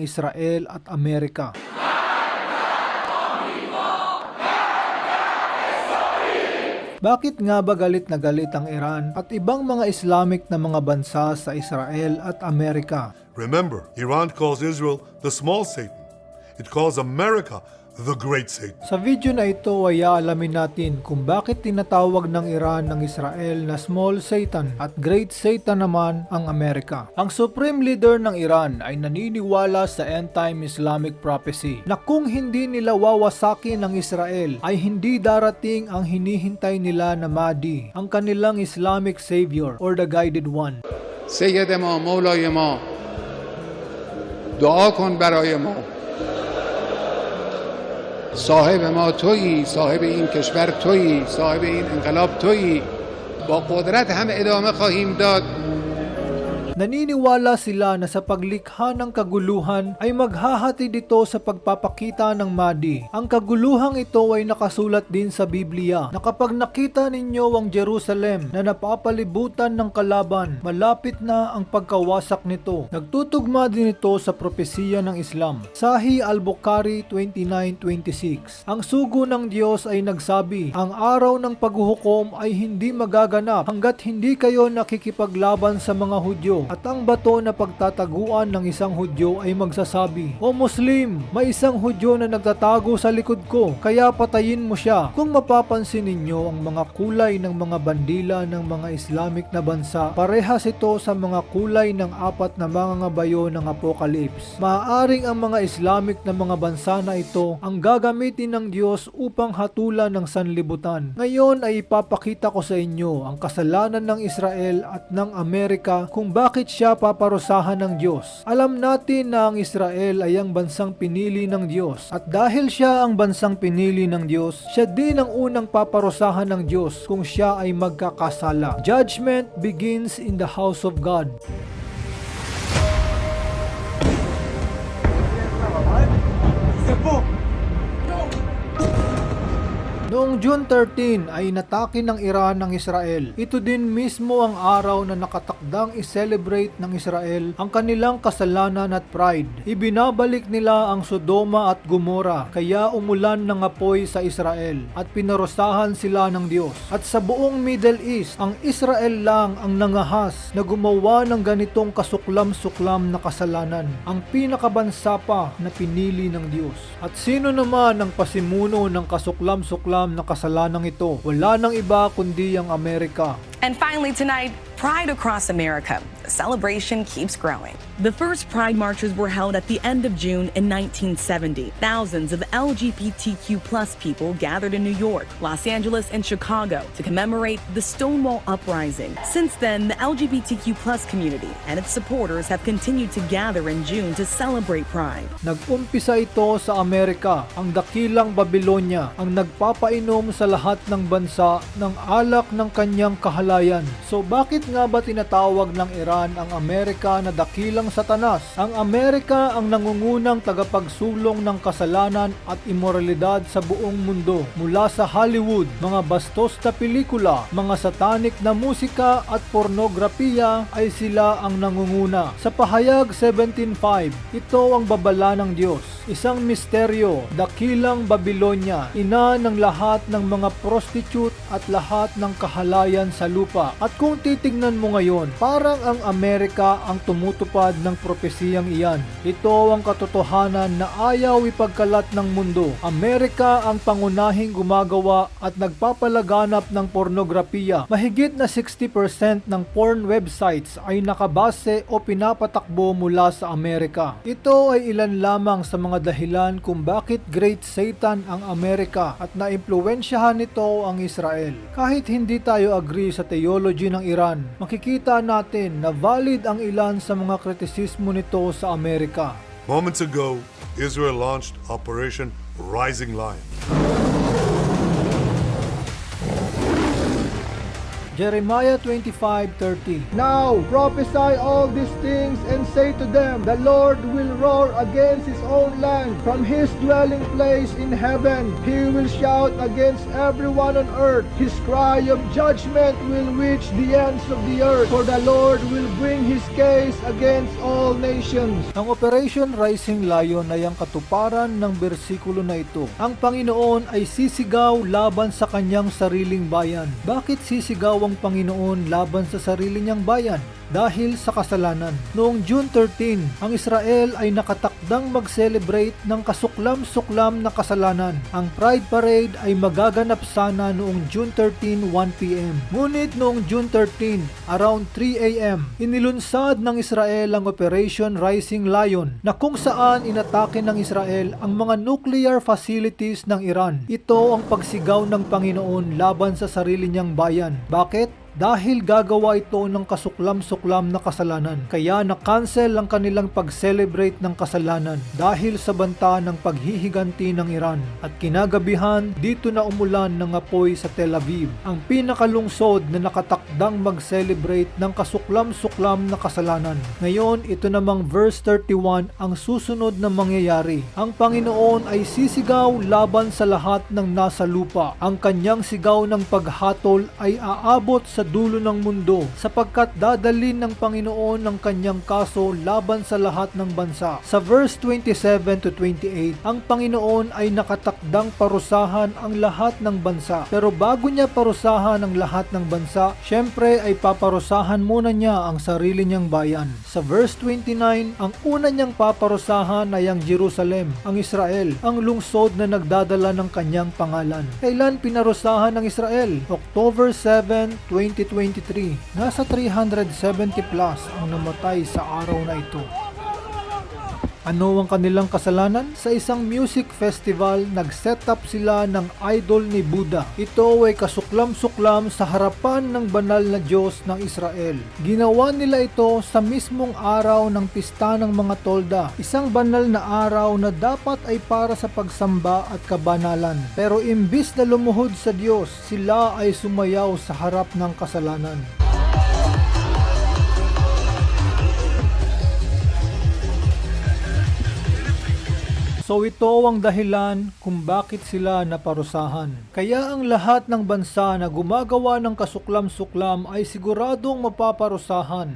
Israel at Amerika. Bakit nga ba galit na galit ang Iran at ibang mga Islamic na mga bansa sa Israel at Amerika? Remember, Iran calls Israel the small Satan. It calls America the great Satan. Sa video na ito ay aalamin natin kung bakit tinatawag ng Iran ng Israel na Small Satan at Great Satan naman ang Amerika. Ang supreme leader ng Iran ay naniniwala sa end-time Islamic prophecy na kung hindi nila wawasakin ng Israel ay hindi darating ang hinihintay nila na Mahdi, ang kanilang Islamic savior or the guided one. سید ما مولای ما دعا کن برای ما صاحب ما تویی صاحب این کشور تویی صاحب این انقلاب تویی. با قدرت هم ادامه خواهیم داد. Naniniwala sila na sa paglikha ng kaguluhan ay maghahati dito sa pagpapakita ng Mahdi. Ang kaguluhang ito ay nakasulat din sa Biblia na kapag nakita ninyo ang Jerusalem na napapalibutan ng kalaban, malapit na ang pagkawasak nito. Nagtutugma din ito sa propesiya ng Islam. Sahih al-Bukhari 29.26 Ang sugo ng Diyos ay nagsabi, ang araw ng paghuhukom ay hindi magaganap hanggat hindi kayo nakikipaglaban sa mga Hudyo at ang bato na pagtataguan ng isang Hudyo ay magsasabi, O Muslim, may isang Hudyo na nagtatago sa likod ko, kaya patayin mo siya. Kung mapapansin ninyo ang mga kulay ng mga bandila ng mga Islamic na bansa, parehas ito sa mga kulay ng apat na mga ngabayo ng Apocalypse. Maaaring ang mga Islamic na mga bansa na ito ang gagamitin ng Diyos upang hatulan ng sanlibutan. Ngayon ay ipapakita ko sa inyo ang kasalanan ng Israel at ng Amerika kung bakit siya paparusahan ng Diyos. Alam natin na ang Israel ay ang bansang pinili ng Diyos at dahil siya ang bansang pinili ng Diyos, siya din ang unang paparusahan ng Diyos kung siya ay magkakasala. Judgment begins in the house of God. Noong June 13 ay inatake ng Iran ng Israel. Ito din mismo ang araw na nakatakdang i-celebrate ng Israel ang kanilang kasalanan at pride. Ibinabalik nila ang Sodoma at Gomora kaya umulan ng apoy sa Israel at pinarusahan sila ng Diyos. At sa buong Middle East, ang Israel lang ang nangahas na gumawa ng ganitong kasuklam-suklam na kasalanan. Ang pinakabansa pa na pinili ng Diyos. At sino naman ang pasimuno ng kasuklam-suklam na kasalanang ito? Wala nang iba kundi ang Amerika. And finally tonight, Pride across America. The celebration keeps growing. The first Pride marches were held at the end of June in 1970. Thousands of LGBTQ people gathered in New York, Los Angeles, and Chicago to commemorate the Stonewall Uprising. Since then, the LGBTQ community and its supporters have continued to gather in June to celebrate Pride. Nag-umpisa ito sa Amerika, ang dakilang Babylonia, ang nagpapainom sa lahat ng bansa ng alak ng kanyang kahalayan. So bakit nga ba tinatawag ng Iran ang Amerika na dakilang satanas? Ang Amerika ang nangungunang tagapagsulong ng kasalanan at imoralidad sa buong mundo. Mula sa Hollywood, mga bastos na pelikula, mga satanik na musika at pornografiya ay sila ang nangunguna. Sa pahayag 17.5, ito ang babala ng Diyos. Isang misteryo, dakilang Babylonia, ina ng lahat ng mga prostitute at lahat ng kahalayan sa lupa. At kung titignan mo ngayon, parang ang Amerika ang tumutupad ng propesiyang iyan. Ito ang katotohanan na ayaw ipagkalat ng mundo. Amerika ang pangunahing gumagawa at nagpapalaganap ng pornografiya. Mahigit na 60% ng porn websites ay nakabase o pinapatakbo mula sa Amerika. Ito ay ilan lamang sa mga dahilan kung bakit Great Satan ang Amerika at naimpluwensyahan nito ang Israel. Kahit hindi tayo agree sa theology ng Iran, makikita natin na valid ang ilan sa mga kritisismo nito sa Amerika. Moments ago, Israel launched Operation Rising Lion. Jeremiah 25:30. Now prophesy all these things and say to them, The Lord will roar against his own land from his dwelling place in heaven. He will shout against everyone on earth. His cry of judgment will reach the ends of the earth, for the Lord will bring his case against all nations. Ang Operation Rising Lion ay ang katuparan ng bersikulo na ito. Ang Panginoon ay sisigaw laban sa kanyang sariling bayan. Bakit sisigaw ang Panginoon laban sa sarili niyang bayan? Dahil sa kasalanan. Noong June 13, ang Israel ay nakatakdang mag-celebrate ng kasuklam-suklam na kasalanan. Ang Pride Parade ay magaganap sana noong June 13, 1pm. Ngunit noong June 13, around 3am, inilunsad ng Israel ang Operation Rising Lion na kung saan inatake ng Israel ang mga nuclear facilities ng Iran. Ito ang pagsigaw ng Panginoon laban sa sarili niyang bayan. Bakit? Dahil gagawa ito ng kasuklam-suklam na kasalanan. Kaya na-cancel ang kanilang pag-celebrate ng kasalanan dahil sa banta ng paghihiganti ng Iran. At kinagabihan, dito na umulan ng apoy sa Tel Aviv, ang pinakalungsod na nakatakdang mag-celebrate ng kasuklam-suklam na kasalanan. Ngayon, ito namang verse 31 ang susunod na mangyayari. Ang Panginoon ay sisigaw laban sa lahat ng nasa lupa. Ang kanyang sigaw ng paghatol ay aabot sa dulo ng mundo sapagkat dadalin ng Panginoon ang kanyang kaso laban sa lahat ng bansa. Sa verse 27 to 28, ang Panginoon ay nakatakdang parusahan ang lahat ng bansa. Pero bago niya parusahan ang lahat ng bansa, syempre ay paparusahan muna niya ang sarili niyang bayan. Sa verse 29, ang una niyang paparusahan ay ang Jerusalem, ang Israel, ang lungsod na nagdadala ng kanyang pangalan. Kailan pinarusahan ng Israel? October 7, 2023. Nasa 370 plus ang namatay sa araw na ito. Ano ang kanilang kasalanan? Sa isang music festival, nag-set up sila ng idol ni Buddha. Ito ay kasuklam-suklam sa harapan ng banal na Diyos ng Israel. Ginawa nila ito sa mismong araw ng pista ng mga tolda. Isang banal na araw na dapat ay para sa pagsamba at kabanalan. Pero imbis na lumuhod sa Diyos, sila ay sumayaw sa harap ng kasalanan. So ito ang dahilan kung bakit sila naparusahan. Kaya ang lahat ng bansa na gumagawa ng kasuklam-suklam ay siguradong mapaparusahan.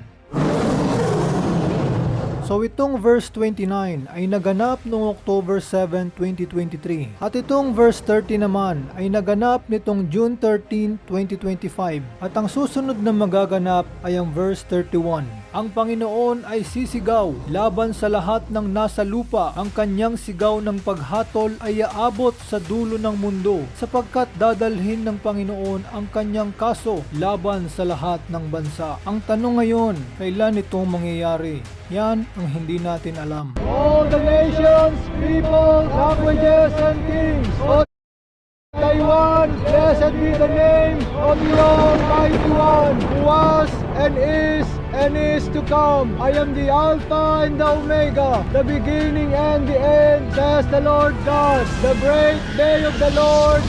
So itong verse 29 ay naganap noong October 7, 2023. At itong verse 30 naman ay naganap nitong June 13, 2025. At ang susunod na magaganap ay ang verse 31. Ang Panginoon ay sisigaw laban sa lahat ng nasa lupa. Ang kanyang sigaw ng paghatol ay aabot sa dulo ng mundo sapagkat dadalhin ng Panginoon ang kanyang kaso laban sa lahat ng bansa. Ang tanong ngayon, kailan ito mangyayari? Yan ang hindi natin alam. All the nations, people, languages, and kings, O Taiwan, blessed be the name of the Almighty One, who was and is and is to come. I am the Alpha and the Omega, the beginning and the end, says the Lord God. The great day of the Lord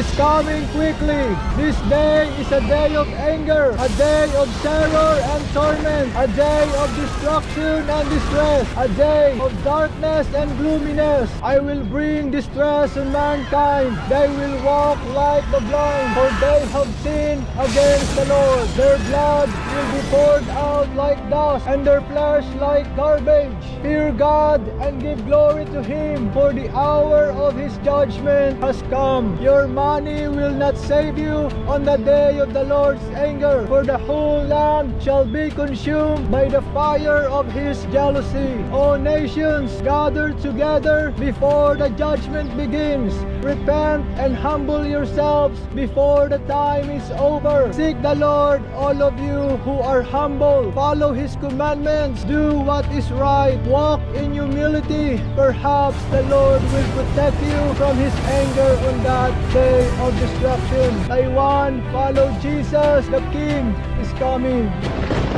is. Coming quickly. This day is a day of anger, a day of terror and torment, a day of destruction and distress, a day of darkness and gloominess. I will bring distress on mankind. They will walk like the blind, for they have sinned against the Lord. Their blood will be poured out like dust, and their flesh like garbage. Fear God and give glory to Him, for the hour of His judgment has come. Your money will not save you on the day of the Lord's anger, for the whole land shall be consumed by the fire of His jealousy. All nations, gather together before the judgment begins. Repent and humble yourselves before the time is over. Seek the Lord, all of you who are humble. Follow His commandments. Do what is right. Walk in humility. Perhaps the Lord will protect you from His anger on that day of destruction. Taiwan, follow Jesus. The King is coming.